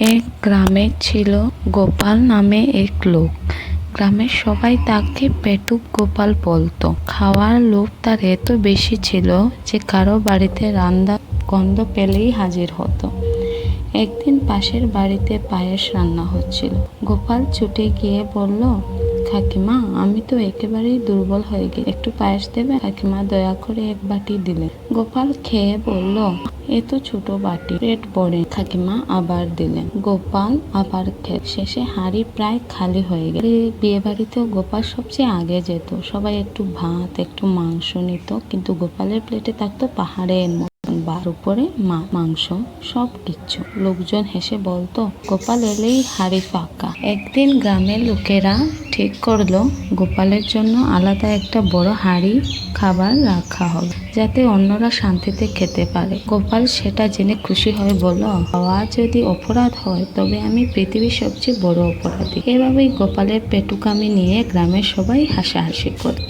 এক গ্রামে ছিল গোপাল নামে এক লোক। গ্রামের সবাই তাকে পেটুক গোপাল বলতো। খাওয়ার লোভ তার এত বেশি ছিল যে কারও বাড়িতে রান্না গন্ধ পেলেই হাজির হতো। একদিন পাশের বাড়িতে পায়েস রান্না হচ্ছিল। গোপাল ছুটে গিয়ে বলল কাকিমা, আমি তো একেবারেই দুর্বল হয়ে গেছি। একটু পায়েস দেবে? কাকিমা দয়া করে এক বাটি দিলেন গোপাল খেয়ে বলল, এ তো ছোট বাটি, পেট ভরে। কাকিমা আবার দিলেন। গোপাল আবার খেয়ে, শেষে হাঁড়ি প্রায় খালি হয়ে গেল। বিয়ে বাড়িতেও গোপাল সবচেয়ে আগে যেত। সবাই একটু ভাত, একটু মাংস নিত, কিন্তু গোপালের প্লেটে থাকতো পাহাড়ের বার উপরে মা, মাংস সব কিচ্ছু লোকজন হেসে বলতো, গোপাল এলেই হাড়ি ফাঁকা। একদিন গ্রামের লোকেরা ঠিক করল, গোপালের জন্য আলাদা একটা বড় হাঁড়ি খাবার রাখা হবে যাতে অন্যরা শান্তিতে খেতে পারে। গোপাল সেটা জেনে খুশি হয়ে বলল, খাওয়া যদি অপরাধ হয়, তবে আমি পৃথিবীর সবচেয়ে বড় অপরাধী। এভাবেই গোপালের পেটুকামি নিয়ে গ্রামের সবাই হাসাহাসি করে।